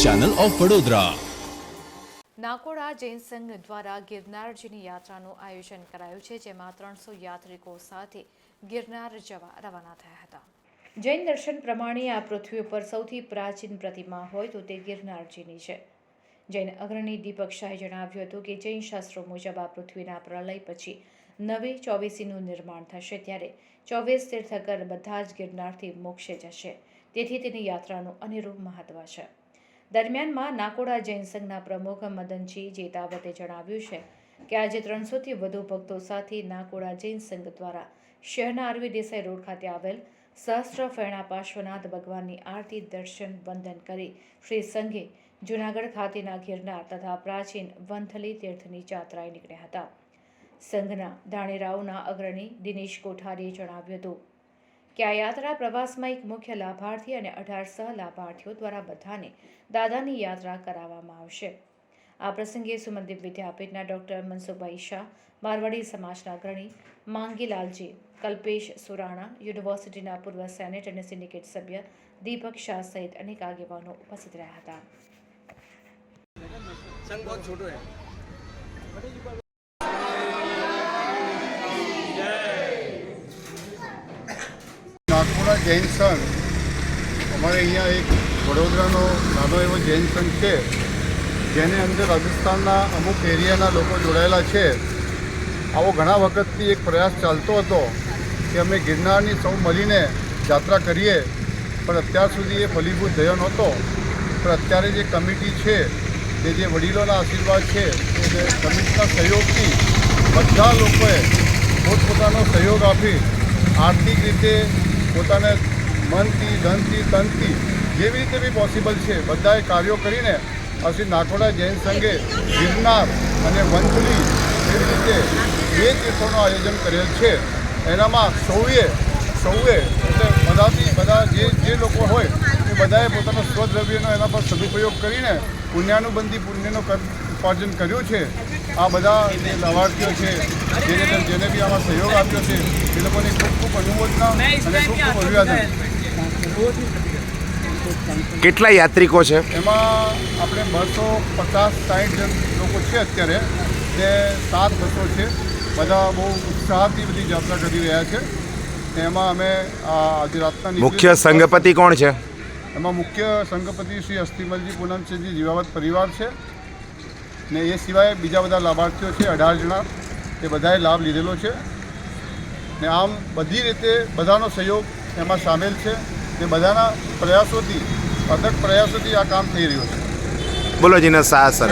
Channel of Vadodara. Nakoda Jain સંઘ દ્વારા ગિરનારજીની યાત્રાનું આયોજન કરાયું છે, જેમાં ત્રણસો યાત્રિકો સાથે ગિરનાર જવા રવાના થયા હતા. જૈન દર્શન પ્રમાણે આ પૃથ્વી ઉપર સૌથી પ્રાચીન પ્રતિમા હોય તો તે ગિરનારજીની છે. જૈન અગ્રણી દીપક શાહે જણાવ્યું હતું કે જૈન શાસ્ત્રો મુજબ આ પૃથ્વીના પ્રલય પછી નવી ચોવીસીનું નિર્માણ થશે, ત્યારે ચોવીસ તીર્થકર બધા જ ગિરનારથી મોક્ષે જશે. તેથી તેની યાત્રાનું અનેરું મહત્વ છે. દરમિયાનમાં નાકોડા જૈન સંઘના પ્રમુખ મદનજી જેતાવતે જણાવ્યું છે કે આજે ત્રણસોથી વધુ ભક્તો સાથે નાકોડા જૈન સંઘ દ્વારા શહેરના આરવી દેસાઈ રોડ ખાતે આવેલ સહસ્ત્ર ફેણા પાર્શ્વનાથ ભગવાનની આરતી દર્શન વંદન કરી શ્રી સંઘે જૂનાગઢ ખાતેના ગિરનાર તથા પ્રાચીન વંથલી તીર્થની જાત્રાએ નીકળ્યા હતા. સંઘના ધાણેરાઓના અગ્રણી દિનેશ કોઠારીએ જણાવ્યું હતું કે આ યાત્રા પ્રવાસમાં એક મુખ્ય લાભાર્થી અને અઢાર સહ લાભાર્થીઓ દ્વારા બધાને દાદાની યાત્રા કરાવવામાં આવશે. આ પ્રસંગે સુમનદીપ વિદ્યાપીઠના ડૉક્ટર મનસુભાઈ શાહ, મારવાડી સમાજના અગ્રણી માંગીલાલજી, કલ્પેશ સુરાણા, યુનિવર્સિટીના પૂર્વ સેનેટ અને સિન્ડિકેટ સભ્ય દીપક શાહ સહિત અનેક આગેવાનો ઉપસ્થિત રહ્યા હતા. સંઘ બહુ છોટો है જૈન સંઘ, અમારે અહીંયા એક વડોદરાનો નાનો એવો જૈન સંઘ છે, જેની અંદર રાજસ્થાનના અમુક એરિયાના લોકો જોડાયેલા છે. આવો ઘણા વખતથી એક પ્રયાસ ચાલતો હતો કે અમે ગિરનારની સૌ મળીને યાત્રા કરીએ, પણ અત્યાર સુધી એ ફલીભૂત થયો નહોતો. પણ અત્યારે જે કમિટી છે, કે જે વડીલોના આશીર્વાદ છે, એ કમિટીના સહયોગથી બધા લોકોએ પોતપોતાનો સહયોગ આપી આર્થિક રીતે પોતાને મનથી, ધનથી, તનથી જેવી રીતે બી પોસિબલ છે, બધાએ કાર્યો કરીને પછી નાકોડા જૈન સંઘે ગિરનાર અને વંથલી એવી રીતે બે તીર્થોનું આયોજન કરેલ છે. એનામાં સૌએ સૌએ એટલે બધાથી, બધા જે જે લોકો હોય એ બધાએ પોતાના સ્વદ્રવ્યનો એના પર સદુપયોગ કરીને પુણ્યાનુબંધી પુણ્યનો કર ઉપાર્જન કર્યું છે. આ બધા જે લાભાર્થીઓ છે જેને જેને બી આમાં સહયોગ આપ્યો છે એ લોકોની ખૂબ ખૂબ અનુમોદના અને ખૂબ ખૂબ અભિવાદન. કેટલા યાત્રિકો છે? એમાં આપણે બસો પચાસ સાઠ જણ લોકો છે અત્યારે જે સાત બસો છે. બધા બહુ ઉત્સાહથી બધી યાત્રા કરી રહ્યા છે. ને એમાં અમે આ આજે રાતના મુખ્ય સંઘપતિ કોણ છે? એમાં મુખ્ય સંઘપતિ શ્રી અસ્થિમલજી પૂનમસિંહજી જીવાવત પરિવાર છે. ને એ સિવાય બીજા બધા લાભાર્થીઓ છે અઢાર જણા. એ બધાએ લાભ લીધેલો છે. ને આમ બધી રીતે બધાનો સહયોગ એમાં સામેલ છે ને બધાના પ્રયાસોથી અદક પ્રયાસોથી આ કામ થઈ રહ્યું છે. બોલો જીના સાહસ સર.